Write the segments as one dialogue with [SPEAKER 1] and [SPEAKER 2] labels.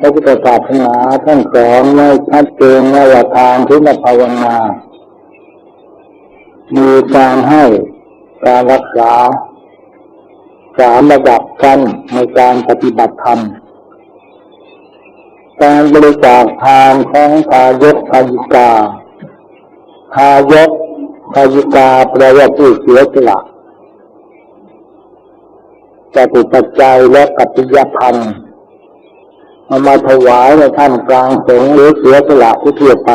[SPEAKER 1] พระพุทธศาสนาท่านสอนไว้ชัดเจนว่าทางที่มาภาวนามีการให้การรักษาสามระดับกันในการปฏิบัติธรรม การบริจาคทานของทายกทายิกาทายกทายิกาแปลว่าผู้เสียสละจะติปัจจัยและกัตติยพันธ์ เอามาถวายในท่านกลางสงฆ์หรือเสียสละที่เทียบไป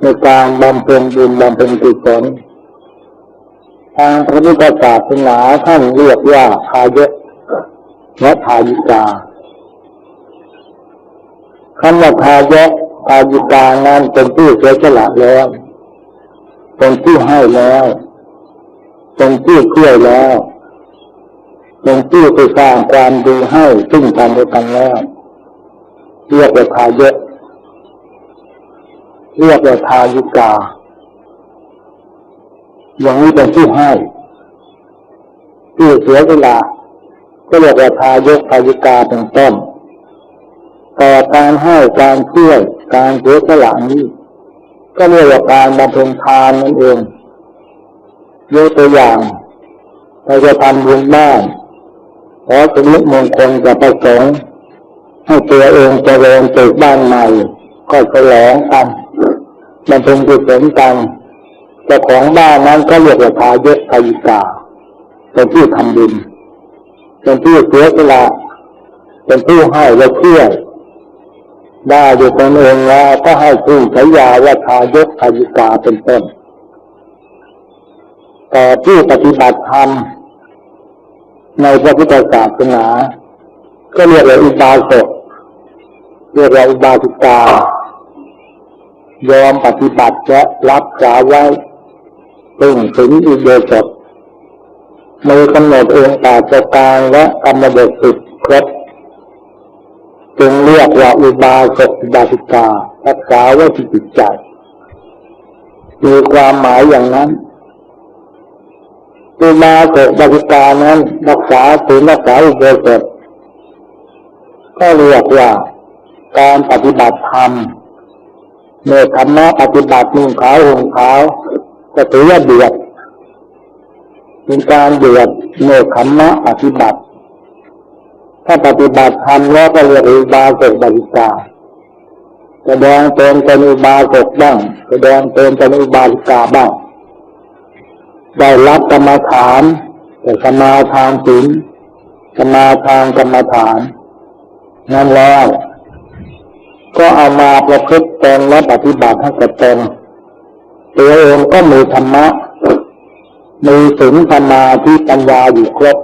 [SPEAKER 1] ในการบำเพ็ญบุญบำเพ็ญกุศลทางพระพุทธศาสนาท่านเรียกว่าทายกและทายิกาคำว่าทายกทายิกานั้นเป็นผู้เสียสละแล้วเป็นผู้ให้แล้วเป็นผู้ช่วยแล้ว เป็นผู้ไปสร้างความดีให้ซึ่งกันและกันแล้วเรียกว่าทายกเรียกว่าทายิกา อย่างนี้เป็นผู้ให้ผู้เสียเวลา ก็เรียกว่าทายกทายิกาเป็นต้นต่อการให้การช่วยการเสียสละนี้ก็เรียกว่าการบำเพ็ญทานนั่นเองยกตัวอย่างเราจะทำบุญบ้าน ขอสมุมงคลจะประสงค์ให้ตัวเองจะเริญตึกบ้านใหม่ ก็ฉลองกันมันเป็นกุศลกันเจ้าของบ้านนั้นก็เรียกว่าทายกทายิกาเป็นผู้ทำบุญเป็นผู้เสียสละเป็นผู้ให้และเชื่อได้อยู่ตนเองแล้วก็ให้ผู้ฉายาว่าทายกทายิกาเป็นต้น แต่ผู้ปฏิบัติธรรม ในพระพุทธศาสนา ก็เรียกว่าอุบาสกเรียกว่าอุบาสิกายอมปฏิบัติและรับสาไว้ตึงถึงอุโบสถมือกำหนดเองตาประการและกรรมบทสิบครบจึงเรียกว่าอุบาสกอุบาสิการักษาไว้ที่จิตใจมีความหมายอย่างนั้น อุบาสกบาสิกานั้นรักษาศีลรักษาอุโบสถก็เรียกว่าการปฏิบัติธรรมเมื่อธรรมะปฏิบัตินุ่งขาวห่มขาวก็ถือว่าเดือดเป็นการเดือดเมื่อธรรมะปฏิบัติ ถ้าปฏิบัติธรรมแล้วก็เรียกอุบาสกบาสิกาแสดงตนเป็นอุบาสกบ้างแสดงตนเป็นอุบาสิกาบ้าง ได้รับกรรมฐาน แต่สมาทานศีลสมาทานกรรมฐาน นั่นแล้ว ก็เอามาประพฤติตนและปฏิบัติให้กับตนตัวเองก็มีธรรมะ มีศีลสมาธิปัญญาอยู่ครบ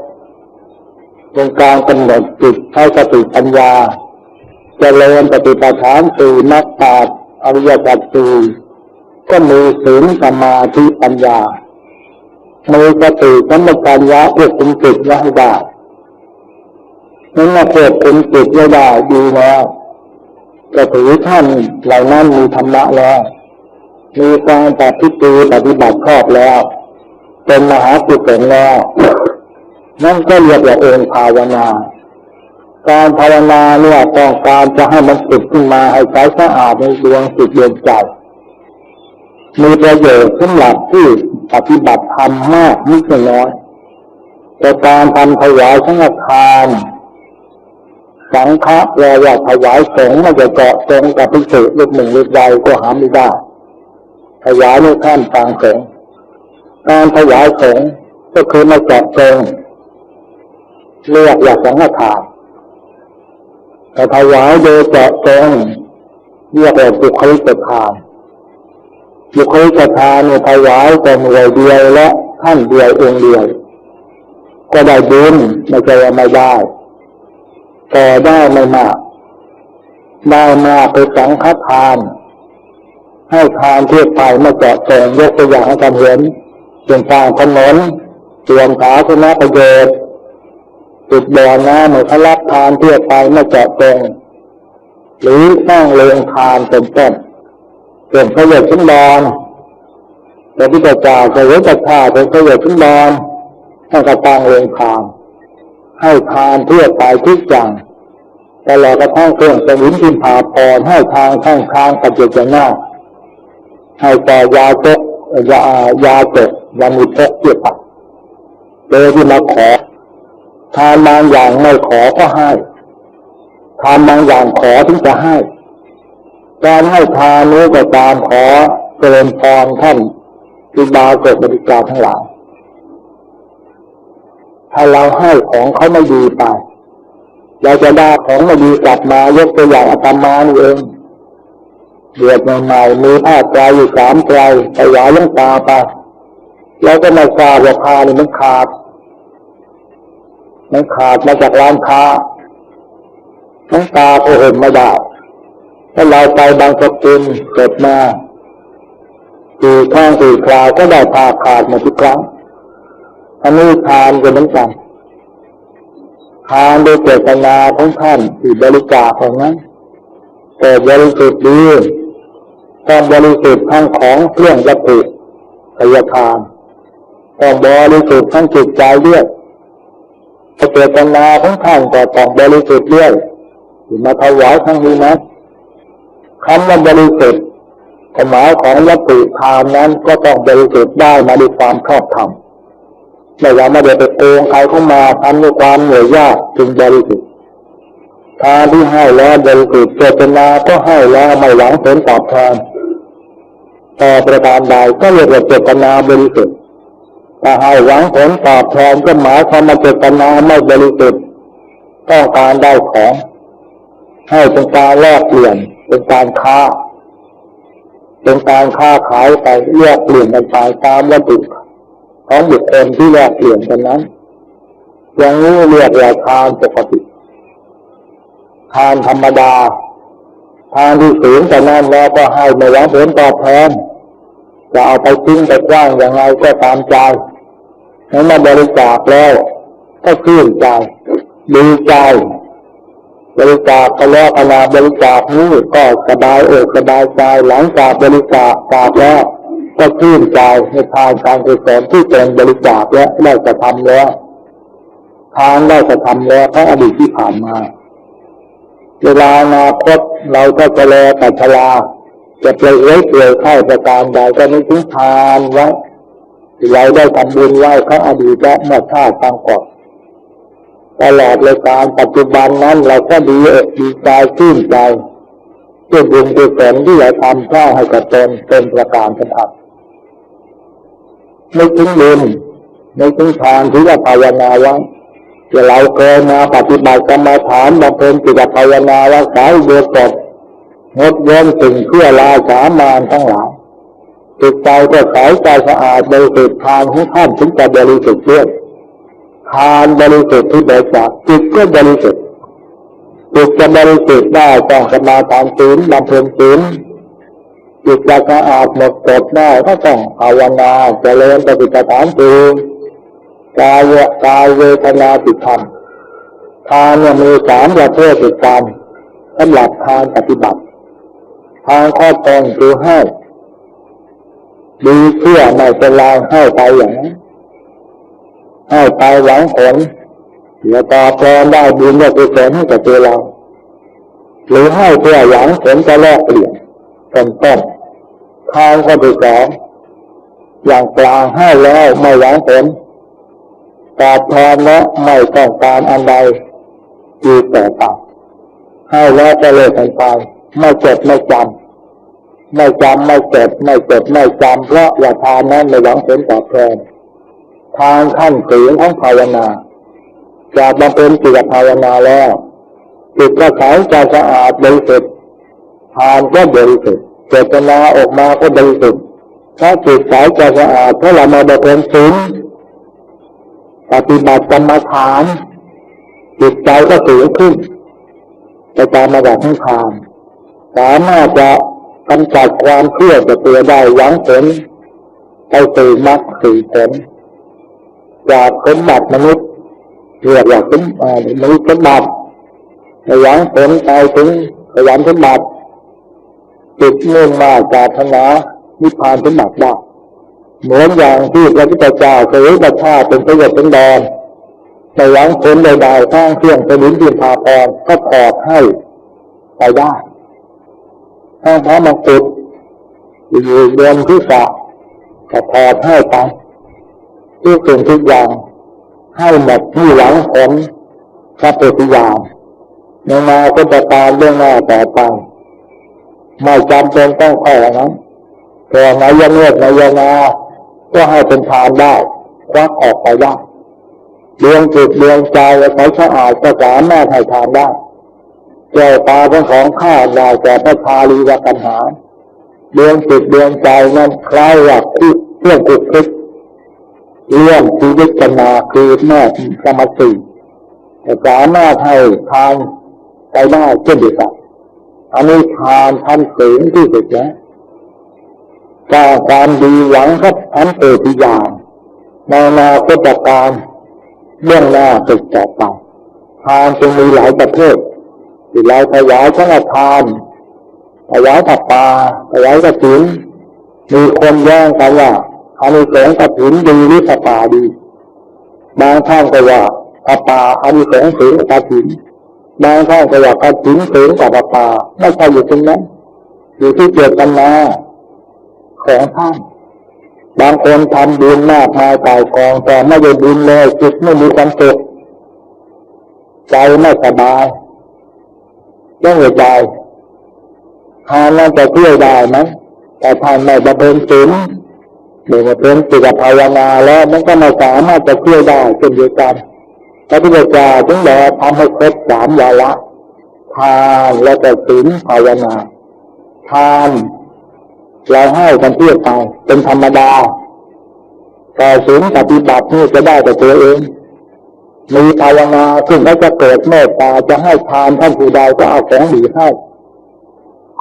[SPEAKER 1] เป็นการกำหนดจิตให้สติปัญญาจเจริญปฏิปทานสี่นักปราชญ์อริยสัจสี่ก็มีศีลสมาธิปัญญา มีสติสัมปชัญญะควบคุมจิตไว้ให้ได้นั่นมาควบคุมจิตไว้ได้ดีแล้วจะถือท่านเหล่านั้นมีธรรมะแล้วมีการปฏิบัติปฏิบัติครอบแล้ว เป็นมหาสุขแล้วนั่นก็เรียกว่าองค์ภาวนา การภาวนาเนี่ยต้องการจะให้มันติดขึ้นมาให้ใจสะอาดในดวงจิตดวงใจมีประโยชน์สำหรับที่ ปฏิบัติธรรมมากไม่ใช่น้อยแต่การทำถวายสังฆทาน สังฆะแปลว่าถวายสงฆ์มันจะเกาะตรงกับพิเศษลูกหนึ่งลูกใดก็หาไม่ได้ถวายในท่านต่างสงฆ์การถวายสงฆ์ก็คือมาเกาะตรงเรียกว่าสังฆทานแต่ถวายโดยเกาะตรงเรียกว่าบุคลิกทาน บุคลิกทานถวายแต่หน่วยเดียวและท่านเดียวเองเดียว ก็ได้บุญไม่ใช่ไม่ได้แต่ได้ไม่มากได้มากไปสังฆทาน ให้ทานเทียบไปไมาเจาะจงยกตัวอย่างให้กันเห็นเช่นสร้างถนนเตรียมขาชนะประโยชน์ติดบ่อน้ำในพระรับทานเทียบไปไมาเจาะจงหรือสร้างเลงทานเป็นต้น เป็นพระเวทชุนดอนพระพุทธเจ้าพระเวทชาเป็นพระเวทชุนดอนท่านก็ตั้งเรงทาน ให้ทานเพื่อตายทุกอย่างแต่ลอดกระทั่งเครื่องสวินทิมผาพรให้ทางข้างทางกับเจตนาให้ต่อยาเจกยายาเจกยามุตกเกี่ยวกับโดยที่มาขอทานบางอย่างไม่ขอก็ให้ทานบางอย่างขอถึงจะให้ การให้ทานนี้ก็ตามขอเจริญพรท่านคือบาเกิดบริการทั้งหลายถ้าเราให้ของเขาไม่ดีไปเราจะได้ของไม่ดีกลับมายกตัวอย่างอาตมานี่เองเดือดใหม่ๆมีผ้าไตรอยู่สามไตรถวายยังตาไปแล้วก็มาทราบว่าผ้านี่มันขาดมันขาดมาจากร้านค้าน้ำตาก็เห็นไม่ได้ ถ้าเราไปบางสกุลเกิดมาสี่ข้างสี่คราวก็ได้ผ้าขาดมาทุกครั้งอันนี้ทานก็เหมือนกันทานโดยเจตนาของท่านที่บริจาคของนั้นแต่บริสุทธิ์ดีต้องบริสุทธิ์ทั้งของเครื่องวัตถุพยาทานต้องบริสุทธิ์ทั้งจิตใจด้วยเจตนาของท่านก็ต้องบริสุทธิ์ด้วยมาถวายทั้งนี้นะ คำว่าบริสุทธิ์หมายของวัตถุทานนั้นก็ต้องบริสุทธิ์ได้มาด้วยความชอบธรรมไม่ว่าไม่ได้ไปโกงใครเข้ามาทำด้วยความเหนื่อยยากจึงบริสุทธิ์ทานที่ให้แล้วบริสุทธิ์เจตนาก็ให้แล้วไม่หวังผลตอบแทนแต่ประการใดก็เรียกว่าเจตนาบริสุทธิ์ถ้าให้หวังผลตอบแทนก็หมายความว่าเจตนาไม่บริสุทธิ์ต้องการได้ของให้เป็นการแลกเปลี่ยน เป็นการค้า เป็นการค้าขายไปแลกเปลี่ยนกันไปตามวัตถุของบุคคลที่แลกเปลี่ยนกันนั้น อย่างนี้เรียกว่าทานปกติทานธรรมดาทานที่สูงแต่นั้นแล้วก็ให้ไม่หวังผลตอบแทนจะเอาไปทิ้งไปกว้างอย่างไรก็ตามใจนั้นมาบริจาคแล้วก็ชื่นใจดีใจ บริจาคก็แล้วขณะบริจาคนี้ก็สบายอกสบายใจหลังจากบริจาคจาคแล้วก็ชื่นใจในทางการกุศลที่เป็นบริจาคและได้กระทำแล้วทานได้กระทำแล้วพระอดีตที่ผ่านมา เวลาอนาคตเราก็จะแลปัชลาจะไปเอ้ยเปลี่ยเข้าประการใดก็ไม่ถึงทานไว้เราได้ทำบุญไว้พระอดีตและเมื่อชาติตั้งก่อน ตลอดเลยการปัจจุบันนั้นเราก็ดีอกดีใจชื่นใจด้วยบุญด้วยผลที่เราทำสร้าให้กับตนเป็นประการสำคัญไม่ถึงบุญไม่ถึงทานที่จะภาวนาไว้ที่เราเคยมาปฏิบัติกรรมฐานบำเพ็ญจิตภาวนารักษาโยกดงดเว้นสิ่งเพื่อลาสามานทั้งหลายจิตใจก็ใสใจสะอาดบริสุทธิ์ทานของท่านถึงจะบริสุทธิ์ด้วย ทานบริสุทธิ์ที่บริจาคจิตก็บริสุทธิ์จิตจะบริสุทธิ์ได้ต้องสมาทานศีลบำเพ็ญศีลจิตจะสะอาดหมดจดได้ก็ต้องภาวนาเจริญปฏิปทานสูงกายกายเวทนาติธรรมทานเนี่ยมีสามประเภทติดกันสำหรับทานปฏิบัติ ทางข้อตรงคือให้ดีเชื่อไม่เป็นไรให้ไปอย่างนั้น ให้ไปหวังผลเดี๋ยวตอบแทนได้บุญได้กุศลให้กับตัวเรา หรือให้เพื่อหวังผลจะแลกเปลี่ยนเป็นต้นทางข้อที่สองอย่างกลางให้แล้วไม่หวังผลตอบแทนและไม่ต้องการอันใดอีกแต่ต่างให้แล้วจะเลยกันไปไม่เจ็บไม่จำไม่จำไม่เจ็บไม่เจ็บไม่จำเพราะว่าทานนั้นไม่หวังผลตอบแทน ทางขั้นสูงของภาวนา จากบำเพ็ญจิตภาวนาแล้วจิตก็ใสใจสะอาดบริสุทธิ์ทานก็บริสุทธิ์เจตนาออกมาก็บริสุทธิ์ถ้าจิตใสใจสะอาดถ้าเรามาบำเพ็ญศีลปฏิบัติกรรมฐาน จิตใจก็สูงขึ้นไปตามมาจากทั้งทานสามารถจะกำจัดความเครียดจากตัวได้หวังผลไปสู่มรรคสู่ผล จากสมบัติมนุษย์เรียกว่าสมมนุษย์สมบัติหวังผลไปถึงสวรรค์สมบัติจิตมุ่งมาจากธนานิพพานสมบัติได้เหมือนอย่างที่พระพุทธเจ้าเคยประชาเป็นประโยชน์เป็นดนในหวังผลใดๆทั้งเครื่องสนิมดินพาพรก็ถอดให้ไปได้ถ้าพระมังกุฎอยู่เดือนที่สะก็ถอดให้ไป ทุกสิ่งทุกอย่างให้หมดที่หลังผลพระปฏิญาณในมาก็จะตามเรื่องหน้าต่อไปไม่จำเป็นต้องแค่นั้นแต่นายเงือกนายนาก็ให้เป็นทานได้ควักออกไปได้ดวงจิตดวงใจเขาสะอาดก็สามารถให้ทานได้แก้วตาทั้งของข้าได้แก่พระชาลีวกัญหาดวงจิตดวงใจนั้นคล้ายกับที่เครื่องกุกคิก เรื่องชีวิตกันมาคือแม่สมาธิสามารถให้ทานไปได้เช่นเดียวกันอันนี้ทานทันสูงที่สุดแล้วสร้างความดีหวังครับทันเกิยางในนาคตการเรื่องหน้าติดต่อไปทานจะมีหลายประเภทที่เราถวายทั้งทานถวายผักปลาถวายกระถินมีคนแย่งกันว่า อันนี้สงกระถินดีหรือผักปาดี บางท่านก็ว่าผักปาอันนี้สงสูงกระถินบางท่านก็ว่ากระถินสูงกว่าผักปาไม่ใช่อยู่ตรงนั้นอยู่ที่เกิดกันมาของท่านบางคนทำบุญมากมายตายกองแต่ไม่ได้บุญเลยจิตไม่มีความสุขใจไม่สบายเรื่องหัวใจทานนั่นจะเที่ยได้ไหมแต่ทานไม่บำเพ็ญศีล หรือว่าเป็นจิตภาวนาแล้วมันก็ไม่สามารถจะเที่ยได้เช่นเดียวกันพระพุทธเจ้าจึงบอกทำให้ครบสามวาระทานและก็ศีลภาวนาทานเราให้กันเพื่อไปเป็นธรรมดาแต่ศีลปฏิบัตินี่จะได้แต่ตัวเองมีภาวนาซึ่งเขาจะเกิดเมตตาจะให้ทานท่านผู้ใดก็เอาของดีให้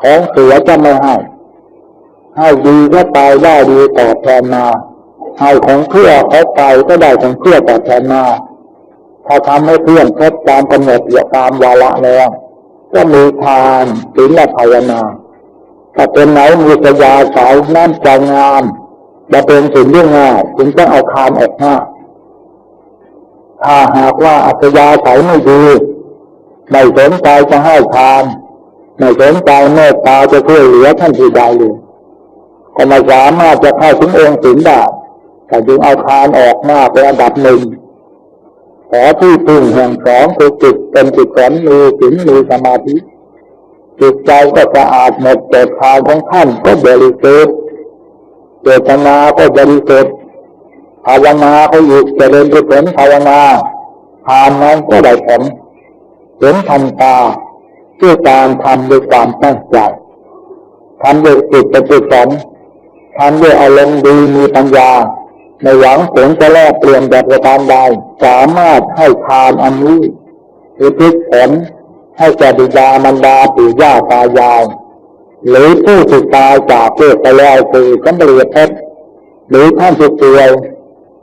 [SPEAKER 1] ของเสียจะไม่ให้ ให้ดีก็ตายได้ดีตอบแทนมาให้ของเพื่อเขาไปก็ได้ของเพื่อตอบแทนมาถ้าทำให้เพื่อนครบตามกำหนดเกี่ยวตามวาระแล้วก็มีทานศีลและภาวนาถ้าเป็นไหนมีสยาสายน้ำใจงามจะเป็นสิ่งเรื่องง่ายจึงต้องเอาคานออกหน้าถ้าหากว่าอัจยาสายไม่ดีไม่สนใจจะให้ทานไม่สนใจเมตตาจะช่วยเหลือท่านที่ใดเลย ก็ไม่สามารถจะเข้าถึงองค์สินได้แต่จึงเอาทานออกหน้าเป็นอันดับหนึ่งขอที่พึ่งแห่งสองคือจิตเป็นจิตสอนมีสินมีสมาธิ จิตใจก็สะอาดหมดแต่ทาของท่านก็บริสุทธิ์เจตนาก็บริสุทธิ์ภาวนาเขาอยู่เจริญกุศลภาวนาทานนั้นก็ได้ผลเห็นทันตาด้วยการทำด้วยความตั้งใจทำด้วยจิตเป็นกุศล ทำด้วยอารมณ์ดีมีปัญญาในหวังผลจะแลกเปลี่ยนแบบประการใดสามารถให้ทานอันนี้คือทิศผลให้แก่บิดามารดาปู่ย่าตายาย หรือผู้ที่ตายจากโลกไปแล้วคือสมเด็จเพชรหรือท่านที่ป่วย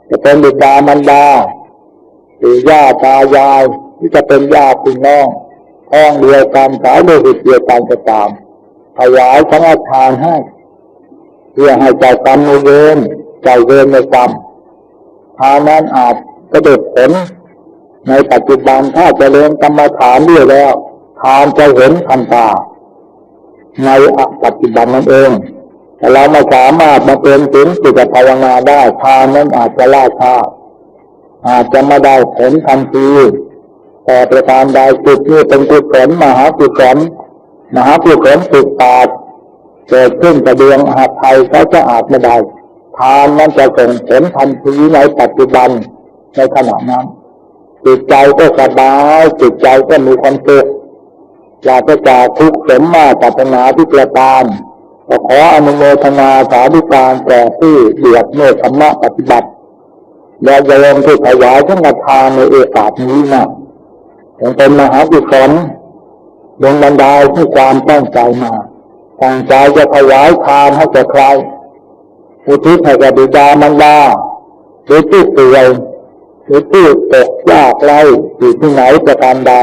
[SPEAKER 1] จะเป็นบิดามารดาปู่ย่าตายายที่จะเป็นญาติพี่น้องพ้องเดียวกันสายโลหิตเดียวกันก็ตามถวายสังฆทานให้ เพื่อให้ใจกรรมในเวรใจเวรในกรรมทานนั้นอาจกระโดดผลในปัจจุบันถ้าจเจริญกรรมฐานด้วยแล้วทานจะเห็นทันตาในปัจจุบันนั่นเอง แต่เราไม่สามารถมาเป็นถึงจิตภาวนาได้ทานนั้นอาจจะล่าช้าอาจจะไม่ได้ผลทันทีแต่ประการใดจิตนี้เป็นกุศลมหากุศลมหากุศลติดตา เกิดขึ้นกระเดืองหาไทยเขาจะอาจไม่ได้ทานนั้นจะส่งผลทันทีในปัจจุบันในขณะนั้นจิตใจก็สบายจิตใจก็มีความสุขอยากจะจากทุกข์สมมาตรนาที่ประการก็ขออนุโมทนาสาธุการแก่ผู้เดือดเมื่อธรรมะปฏิบัติ และโยมที่ถวายทั้งทานในเอกาสนี้นะยังเป็นมหาบุศลดวงบรรดาที่ความตั้งใจมา ตั้งใจจะถวายทานให้แก่ใครอุทิศให้แก่บิดามารดาหรือผู้ป่วยหรือผู้ตกยากไรอยู่ที่ไหนประการใด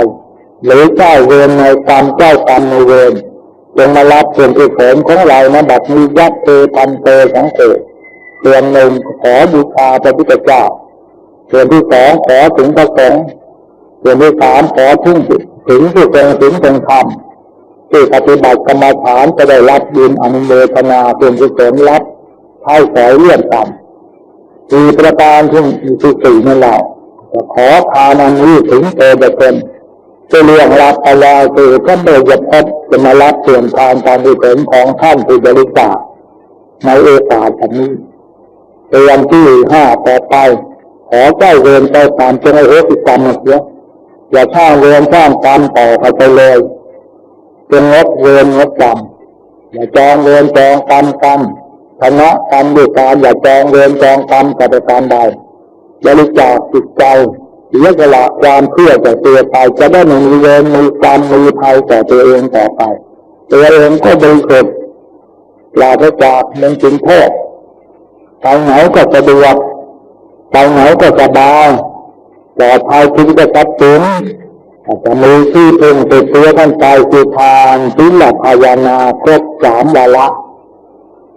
[SPEAKER 1] หรือเจ้าเวรในกรรมเจ้ากรรมในเวรจงมารับส่วนที่ผลของเรานะบัดมียักษ์เตปันเตสังเกตเตือนหนึ่งขอบูชาพระพุทธเจ้าส่วนที่สองขอถึงประสงค์ส่วนที่สามขอถึงถึงที่เป็นถึงเป็นธรรม ที่ปฏิบัติกรรมฐานจะได้รับบุญอนุโมทนาเป็นกุศลรับให้สอยเลื่อนต่ำสี่ประการที่มีที่สี่นั่นแหละขอทานันนี้ถึงเตเป็นจะเรียงรับอะไรคือก็เบยพบจะมารับส่วนทานตามที่ผลของท่านผู้บริจาคในเอกาสนี้เตือนที่ห้าต่อไป ขอเจ้าเวรไปตามจงให้โหสิกรรมเสียอย่าสร้างเวรสร้างกรรมต่อไปเลย เป็นงดเวรงดกรรมอย่าจองเวรจองกรรมกรรมชนะกรรมด้วยการอย่าจองเวรจองกรรมกับการใดบริจาคจิตใจเสียสละความเพื่อแต่ตัวไปจะได้ไม่มีเวรมีกรรมมีภัยต่ตัวเองต่อไป ตัวเองก็บริสุทธิ์ลาพระจากเมืองจิงโทษไปไหนก็สะดวกไปไหนก็สบายปลอดภัยชีวิตทรัพย์สิน จะมีที่พึ่งติดตัวท่านใจคือทางศีลภายานาครบสามวาระ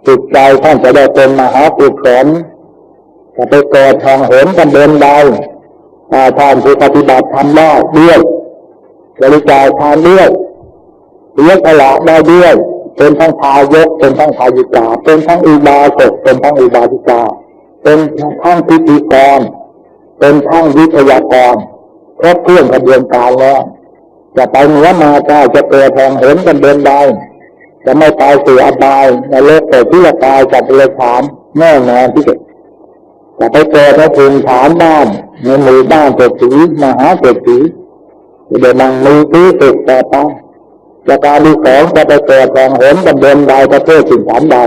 [SPEAKER 1] จิตใจท่านจะได้เป็นมหาปุศลจะไปเกิดทางเหินกันเดินใดท่านที่ปฏิบัติทำได้ด้วยบริจาคทานด้วยเลี้ยงตลาดได้ด้วยเป็นทั้งทายกเป็นทั้งทายิกาเป็นทั้งอุบาสกเป็นทั้งอุบาสิกาเป็นทั้งพิธีกรเป็นทั้งวิทยากร ครบเครื่องกระบวนการแล้ว จะไปเหนือมาได้จะเปิดทางเห็นกันเดินได้จะไม่ตายเสียบายในโลกแต่ที่จะตายจะเลยถามแน่นอนที่จะจะไปเกิดในภูมิฐานบ้านในหมู่บ้านเศรษฐีมหาเศรษฐีจะเดินนังมีที่สุดแต่ไปจะการที่สองจะไปเกิดแห่งเห็นกันเดินใดประเทศสิ่งฐานใด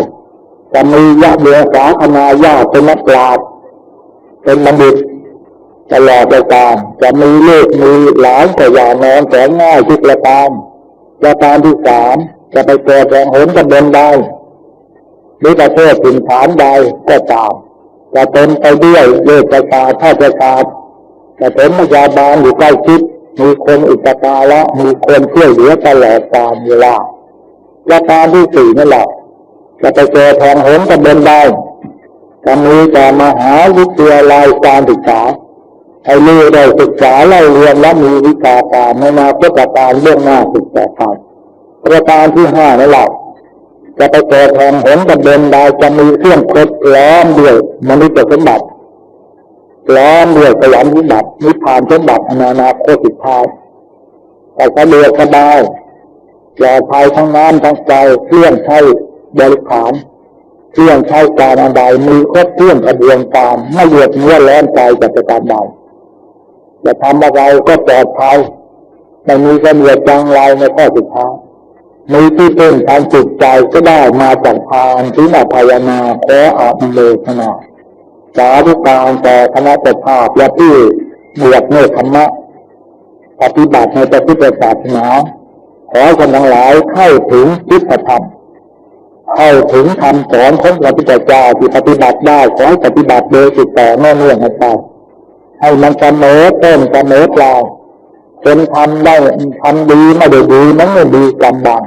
[SPEAKER 1] จะมียะเดียสาคนาญาเป็นนักปราชญ์เป็นบัณฑิต ตลอดประการจะมีลูกมีหลานแต่อย่างนอนแสนง่ายทุกประการประการที่สามจะไปเกิดแห่งเห็นกันเดินใดหรือประเทศสิ่งฐานใดก็ตามจะเต็มไปด้วยเลือดประสาทท่าประสาทจะเต็มพยาบาลอยู่ใกล้ชิดมีคนอุปการะมีคนช่วยเหลือตลอดกาลเวลาประการที่สี่นั่นแหละจะไปเจอทองเห็นกันเดินได้จะมีแต่มหาวิทยาลัยการศึกษา ให้รู้ได้ศึกษาเล่าเรียนและมีวิชาการในนาคตการเรื่องหน้าศึกษาไปประการที่ห้านั่นแหละจะไปเจอทองเห็นกันเดินได้จะมีเครื่องครบล้อมด้วยมนุษย์สมบัติล้อมด้วยสยามวิบัตินิพพานสมบัติอนานาโคติพายแต่สะดวกสบายปลอดภัยทั้งน้ำทั้งใจเครื่องใช้บริขารเครื่องใช้การอันใดมีครบเครื่องกระบวนการไม่เหยียดเนื้อแล้นใจจากการใด จะทำอะไรก็ปลอดภัยไม่มีเสนียดจังไรในข้อสุดท้ายมีที่พึ่งทางจิตใจก็ได้มาจากทางที่นาพายนาขออาบเลขนาสาธุการแต่คณะเจ้าภาพและที่บวชเนธรรมะปฏิบัติในประพุทธศาสนาขอคนทั้งหลายเข้าถึงพุทธธรรมเข้าถึงคำสอนของพระพุทธเจ้าที่ปฏิบัติได้ขอให้ปฏิบัติโดยติดต่อเนื่องเนื่องกันไป ให้มันเสมอต้นเสมอปลายเป็นทำได้ทำดีไม่ได้ดีมันไม่ดีกำบัง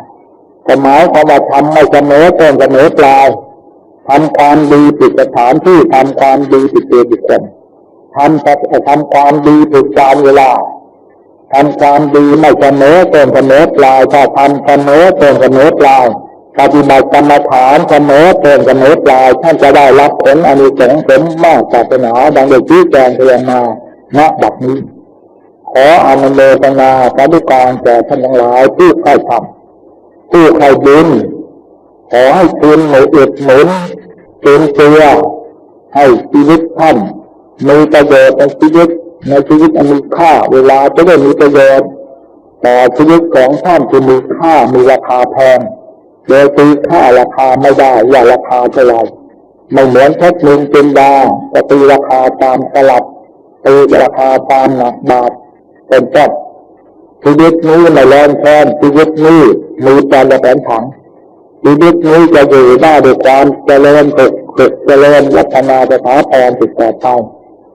[SPEAKER 1] แต่หมายความว่าทำไม่เสมอต้นเสมอปลายทำความดีผิดสถานที่ทำความดีผิดตัวบุคคลทำทำความดีผิดการเวลาทำความดีไม่เสมอต้นเสมอปลายถ้าทำเสมอต้นเสมอปลาย ปฏิบัติกรรมฐานเสมอต้นเสมอปลายท่านจะได้รับผลอนุสงส์ผลมากศาสนาดังได้ชี้แจงเรียนมาณบัดนี้ ขออนุโมทนาสาธุการแก่ท่านทั้งหลายผู้ใครทำผู้ใครบุญขอให้คุณหนุนอุดหนุนเป็นตัวให้ชีวิตท่านมีประโยชน์ในชีวิตในชีวิตอันมีค่าเวลาจะได้มีประโยชน์แต่ชีวิตของท่านที่มีค่ามีราคาแพง โดยตีค่าราคาไม่ได้ว่าราคาเท่าไรไม่เหมือนเพชรหนึ่งเป็นดาจะตีราคาตามตลับตีราคาตามหนักบาทเป็นต้นชีวิตนี้ไม่แรงแค้นชีวิตนี้มีแต่ละแผนถังชีวิตนี้จะอยู่ได้ด้วยความเจริญฝึกฝึกเจริญวัฒนาสถาพรติดต่อไป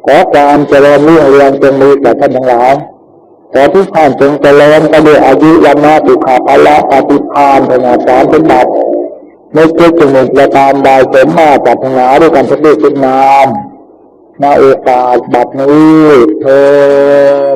[SPEAKER 1] ขอความเจริญรุ่งเรืองจงมีแก่ท่านทั้งหลาย ขอทุกท่านจงเจริญไปด้วยอายุวันนาสุขาภละปฏิภาณพนาสารเป็นบัตรในเกิดจงหนึ่งประการใดเสมมาจากทางหนาด้วยกันทุกเรื่องนามณโอกาสบัดนี้เทอ